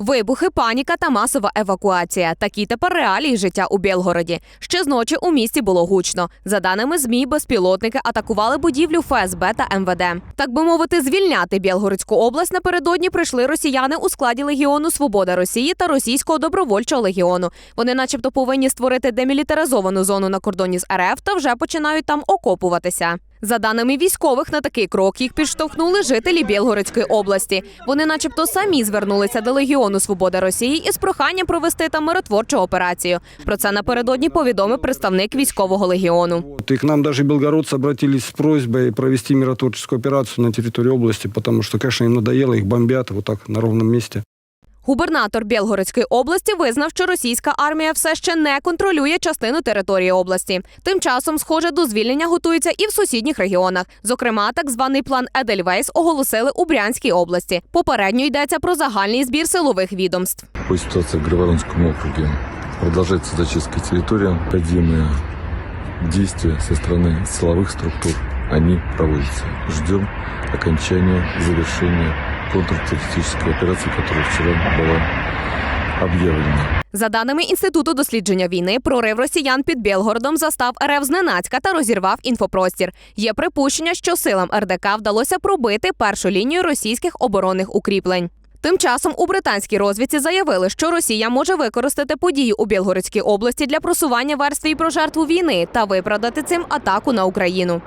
Вибухи, паніка та масова евакуація. Такі тепер реалії життя у Білгороді. Ще зночі у місті було гучно. За даними ЗМІ, безпілотники атакували будівлю ФСБ та МВД. Так би мовити, звільняти Білгородську область напередодні прийшли росіяни у складі Легіону Свобода Росії та Російського добровольчого легіону. Вони, начебто, повинні створити демілітаризовану зону на кордоні з РФ та вже починають там окопуватися. За даними військових, на такий крок їх підштовхнули жителі Білгородської області. Вони, начебто, самі звернулися до Легіону Свобода Росії із проханням провести там миротворчу операцію. Про це напередодні повідомив представник військового легіону. Вот, к нам даже белгородцы обратились с просьбой провести миротворческую операцию на территории области, потому что, конечно, им надоело, их бомбят вот так на ровном месте. Губернатор Білгородської області визнав, що російська армія все ще не контролює частину території області. Тим часом, схоже, до звільнення готуються і в сусідніх регіонах. Зокрема, так званий план Едельвейс оголосили у Брянській області. Попередньо йдеться про загальний збір силових відомств. По ситуации в Гриборонском округе продолжается зачистка территории. Необходимые действия со стороны силовых структур, они проводятся. Ждем окончания, завершения контртеррористической операции, которая вчера была объявлена. За даними інституту дослідження війни, прорив росіян під Білгородом застав РФ зненацька та розірвав інфопростір. Є припущення, що силам РДК вдалося пробити першу лінію російських оборонних укріплень. Тим часом у британській розвідці заявили, що Росія може використати події у Білгородській області для просування верстві і про жертву війни та виправдати цим атаку на Україну.